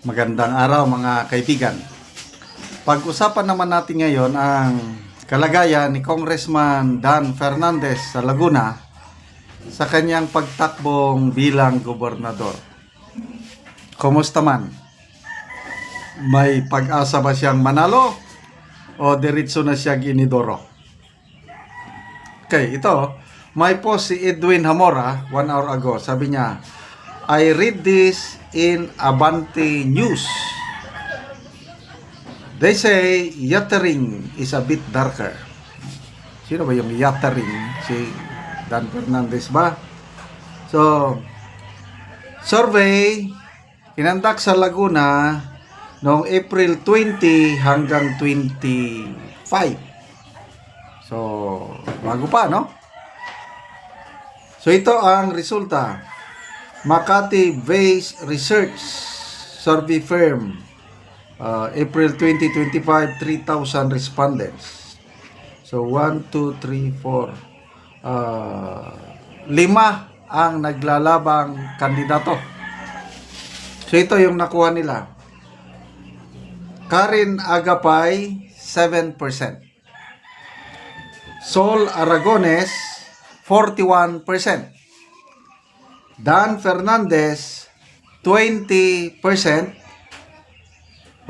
Magandang araw mga kaibigan. Pag-usapan naman natin ngayon ang kalagayan ni Congressman Dan Fernandez sa Laguna sa kanyang pagtakbong bilang gobernador. Kumusta man? May pag-asa ba siyang manalo o diretso na siya ginidoro? Okay, ito. May post si Edwin Hamora one hour ago. Sabi niya, I read this in Abante News. They say yattering is a bit darker. Sino ba yung yattering? Si Dan Fernandez ba? So, survey kinandak sa Laguna noong April 20 hanggang 25. So, bago pa, no? So, ito ang resulta. Makati Base Research Survey Firm uh, April 2025 3,000 respondents. So 1, 2, 3, 4 uh, lima ang naglalabang kandidato. So ito yung nakuha nila. Karin Agapay 7% Sol Aragones 41% Dan Fernandez 20%,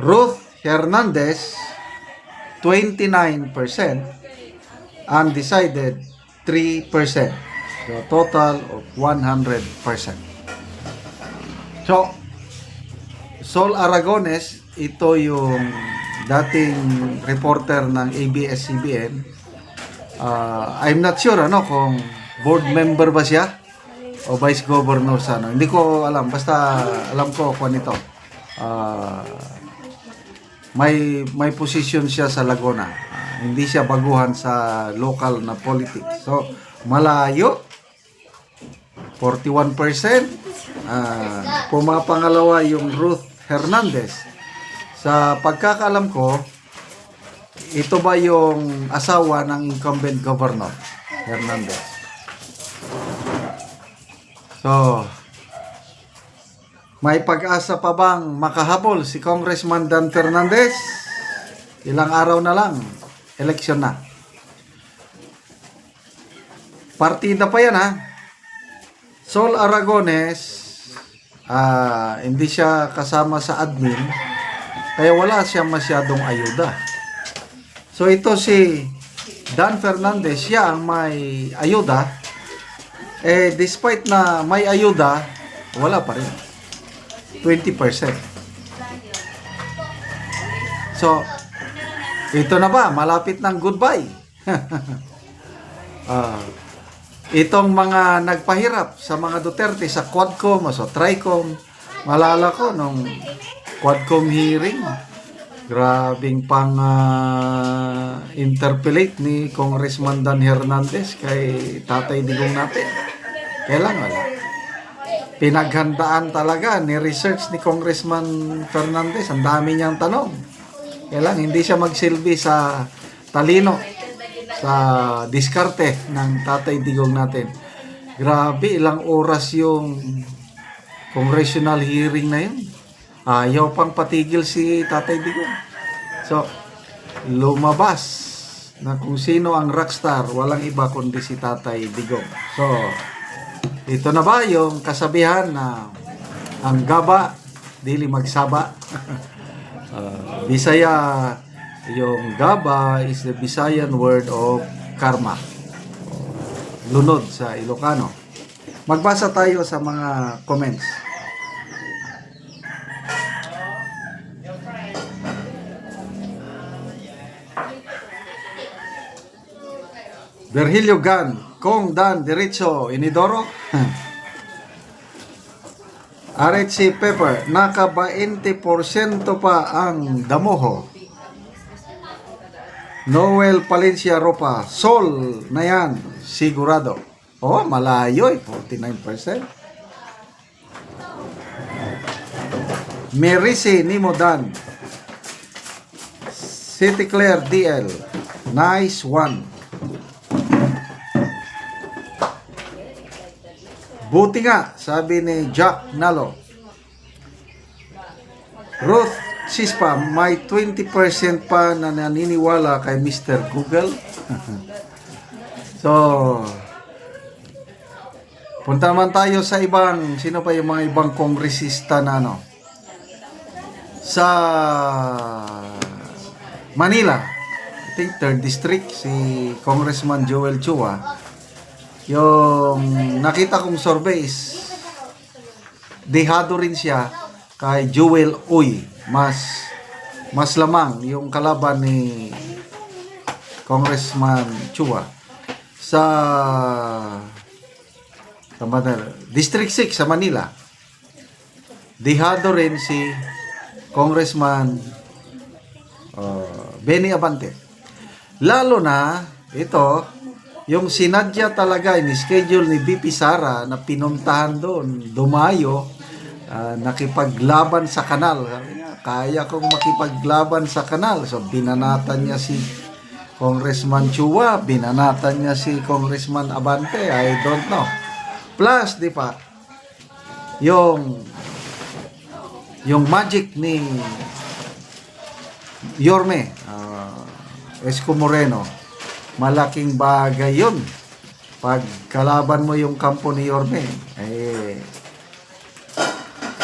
Ruth Hernandez 29%, undecided 3%. So total of 100%. So Sol Aragones, ito yung dating reporter ng ABS-CBN. Uh, I'm not sure ano kung board member ba siya o vice governor sa ano. Hindi ko alam. Basta alam ko kung ito. Ah, may may position siya sa Laguna. Ah, hindi siya baguhan sa local na politics. So, malayo. 41%. Ah, pumapangalawa yung Ruth Hernandez. Sa pagkakaalam ko, ito ba yung asawa ng incumbent governor Hernandez? So, may pag-asa pa bang makahabol si Congressman Dan Fernandez? Ilang araw na lang, eleksyon na. Partida pa yan ha. Sol Aragones, ah, hindi siya kasama sa admin, kaya wala siya masyadong ayuda. So ito si Dan Fernandez, siya ang may ayuda eh despite na may ayuda, wala pa rin. 20%. So, ito na ba? Malapit ng goodbye. Ah, itong mga nagpahirap sa mga Duterte sa Quadcom o sa Tricom, malala ko nung Quadcom hearing, grabing pang ah, interpellate ni Congressman Dan Hernandez kay Tatay Digong natin. Kailan wala? Pinaghandaan talaga ni research ni Congressman Fernandez. Ang dami niyang tanong. Kailan hindi siya magsilbi sa talino sa diskarte ng Tatay Digong natin. Grabe, ilang oras yung congressional hearing na yun. Ayaw pang patigil si Tatay Digong. So, lumabas na kung sino ang rockstar, walang iba kundi si Tatay Digong. So, ito na ba yung kasabihan na ang gaba, dili magsaba? uh, Bisaya, yung gaba is the Bisayan word of karma. Lunod sa Ilocano. Magbasa tayo sa mga comments. Virgilio Gan, Kong Dan Diretso Inidoro. Aretsi Pepper, naka 20% pa ang damoho. Noel Palencia Ropa, Sol na yan, sigurado. Oh, malayo eh, 49%. Merisi Nimodan, City Claire DL, nice one. Buti nga, sabi ni Jack Nalo. Ruth Sispa, may 20% pa na naniniwala kay Mr. Google. so, punta naman tayo sa ibang, sino pa yung mga ibang kongresista na ano? Sa Manila, I think 3rd District, si Congressman Joel Chua, yung nakita kong surveys, dehado rin siya kay Joel Uy. Mas mas lamang yung kalaban ni Congressman Chua sa sa Manila, District 6 sa Manila. Dehado rin si Congressman uh, Benny Abante. Lalo na ito yung sinadya talaga in schedule ni BP Sara na pinuntahan doon, dumayo, ah, nakipaglaban sa kanal. Sabi niya, kaya kong makipaglaban sa kanal. So, binanatan niya si Congressman Chua, binanatan niya si Congressman Abante, I don't know. Plus, di pa, yung yung magic ni Yorme, ah, Esco Moreno, malaking bagay yun. Pag kalaban mo yung kampo ni Yorme, eh,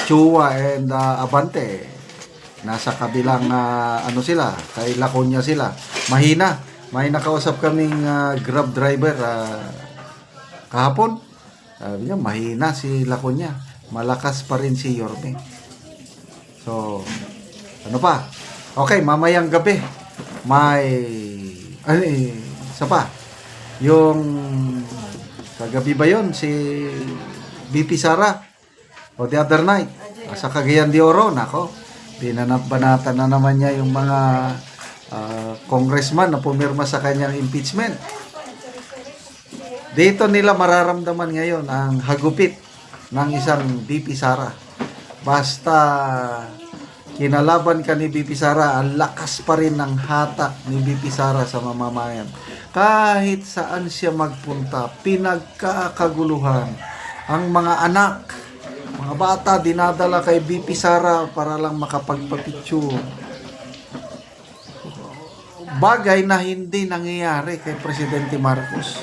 Chua and ah, Abante, nasa kabilang ah, ano sila, kay Laconia sila. Mahina. May nakausap kaming ah, grab driver ah, kahapon. Sabi niya, mahina si Laconia. Malakas pa rin si Yorme. So, ano pa? Okay, mamayang gabi. May, ano eh, isa pa. Yung, sa gabi ba yun, si BP Sara, o the other night, sa Cagayan de Oro, nako, binanat-banatan na naman niya yung mga ah, congressman na pumirma sa kanyang impeachment. Dito nila mararamdaman ngayon ang hagupit ng isang BP Sara. Basta kinalaban ka ni BP Sara, ang lakas pa rin ng hatak ni BP Sara sa mamamayan. Kahit saan siya magpunta, pinagkakaguluhan. Ang mga anak, mga bata, dinadala kay BP Sara para lang makapagpapicture. Bagay na hindi nangyayari kay Presidente Marcos.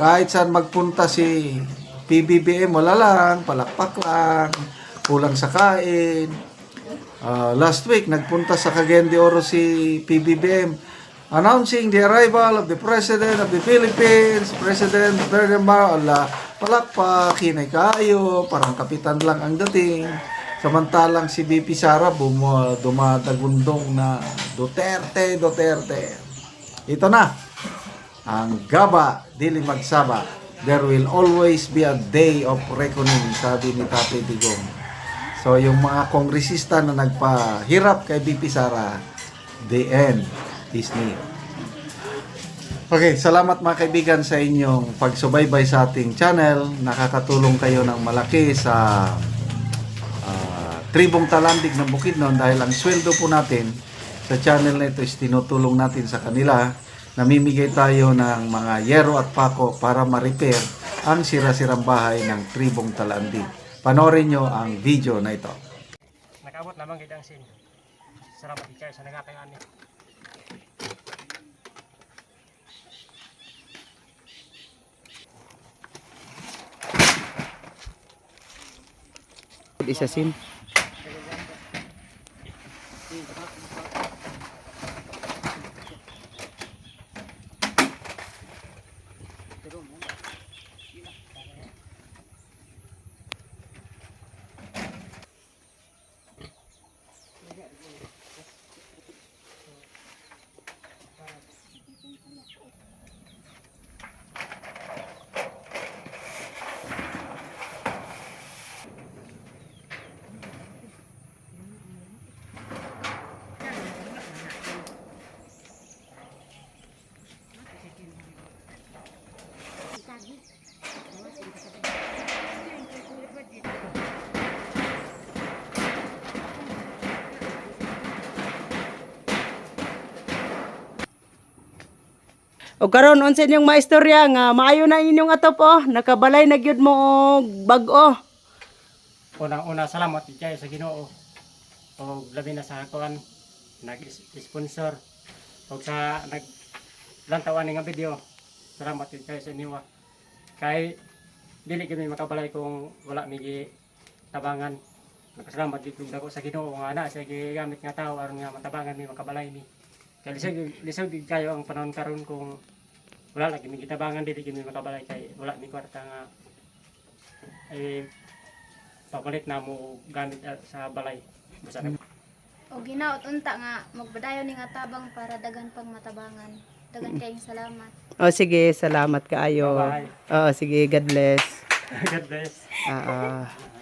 Kahit saan magpunta si PBBM, wala lang, palakpak lang, kulang sa kain. Ah, last week, nagpunta sa Cagayan de Oro si PBBM announcing the arrival of the President of the Philippines, President Ferdinand Ala, palakpak, hinay kayo, parang kapitan lang ang dating. Samantalang si BP Sara bumo, dumadagundong na Duterte, Duterte. Ito na, ang gaba, dili magsaba. There will always be a day of reckoning, sabi ni Tate Digong. So, yung mga kongresista na nagpahirap kay BP Sara, the end is near. Okay, salamat mga kaibigan sa inyong pagsubaybay sa ating channel. Nakakatulong kayo ng malaki sa ah, Tribong Talandig ng Bukidnon dahil ang sweldo po natin sa channel na ito is tinutulong natin sa kanila. Namimigay tayo ng mga yero at pako para ma-repair ang sira-sirang bahay ng Tribong Talandig. Panorin nyo ang video na ito. Nakabot naman kita ang sin. Sarap teacher sa nagkakayaan ni. isa sim. O karon unsa inyong maistorya nga maayo na inyong atop oh, nakabalay na gyud mo og bag-o. Unang-una, salamat teacher sa Ginoo. o labi na sa kuan nag-sponsor o sa nag lantawan nga video salamat kayo sa inyo kay dili kami makabalay kung wala mi gi tabangan Nakasalamat dito dako sa Ginoo nga ana sa gigamit nga tao aron nga matabangan mi makabalay mi. Kay lisod lisod gid kayo ang panahon karon kung wala lagi mi gitabangan dili kami makabalay kay wala mi kwarta nga eh papalit na mo gamit ah, sa balay. Basta na O ginaot unta nga magbadayon ni nga tabang para dagan pang matabangan. Dagan kayong salamat. O sige, salamat kaayo. Bye-bye. Oo, sige, God bless. God bless. Ah, ah.